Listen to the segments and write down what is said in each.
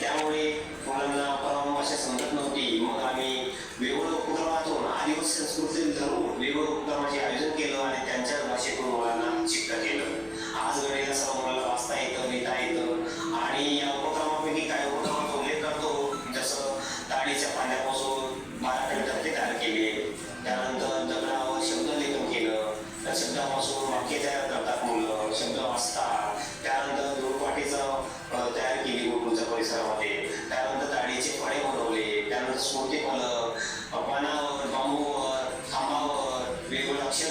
त्यामुळे मुलांना परवा भाषा समजत नव्हती. मग आम्ही वेगवेगळ्या उपक्रमातून आदिवासी संस्कृती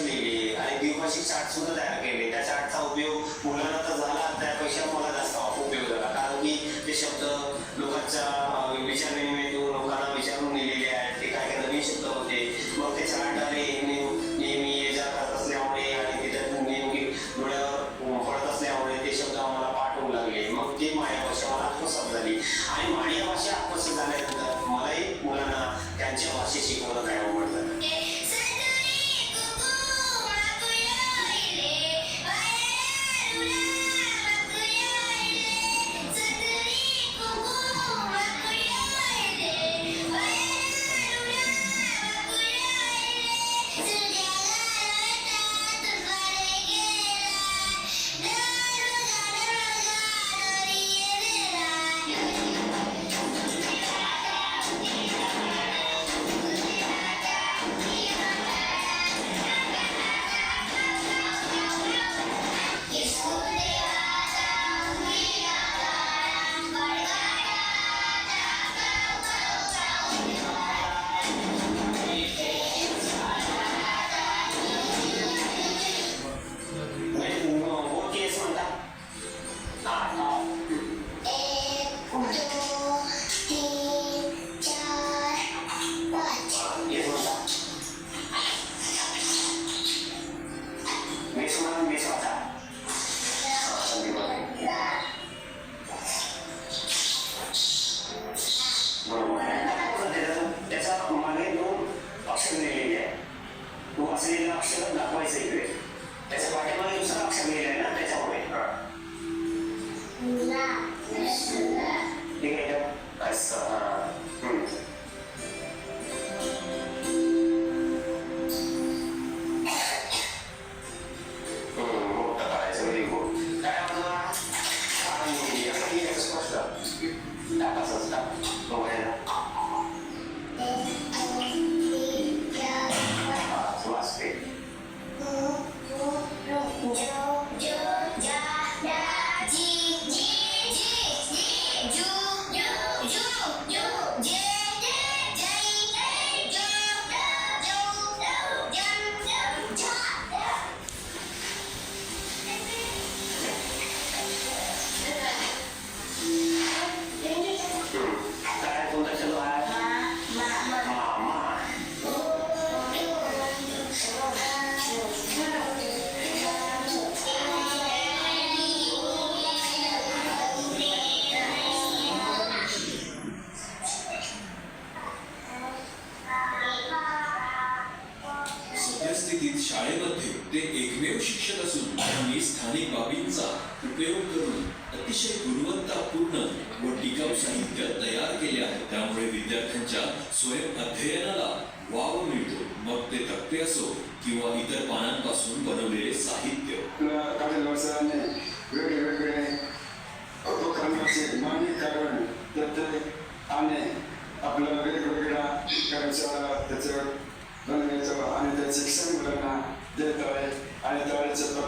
लिहिली आणि द्विभाषिक चार्ट सुद्धा तयार केले. त्या चार्टचा उपयोग मुलांना तर झाला त्यापेक्षा मला जास्त उपयोग झाला. कारण की ते शब्द लोकांच्या विचार विनिमयातून लोकांना विचारून लिहिलेले आहेत. ते काय काय नवीन शब्द होते. मग ते चार्टाने नेहमी ये जा करत असल्यामुळे आणि तिथे नेमकी डोळ्यावर पडत असल्यामुळे ते शब्द आम्हाला पाठवू लागले. मग ते माझ्या भाषा मला आत्मसात झाली. आणि माझ्या ते एकमेव शिक्षक असून त्यांनी स्थानिक बाबींचा उपयोग करून अतिशय गुणवत्तापूर्ण व टिकाऊ साहित्य तयार केले आहे. त्यामुळे विद्यार्थ्यांच्या स्वयं अध्ययनाला वाव मिळतो. मग ते तक्ते असो किंवा इतर पानांपासून बनवलेले साहित्य. आपल्या काही उपक्रमाचे आणि आपलं वेगवेगळ्या त्याचं बनवायचं आणि त्याचे शिक्षण मुलांना Директори, а не давали за това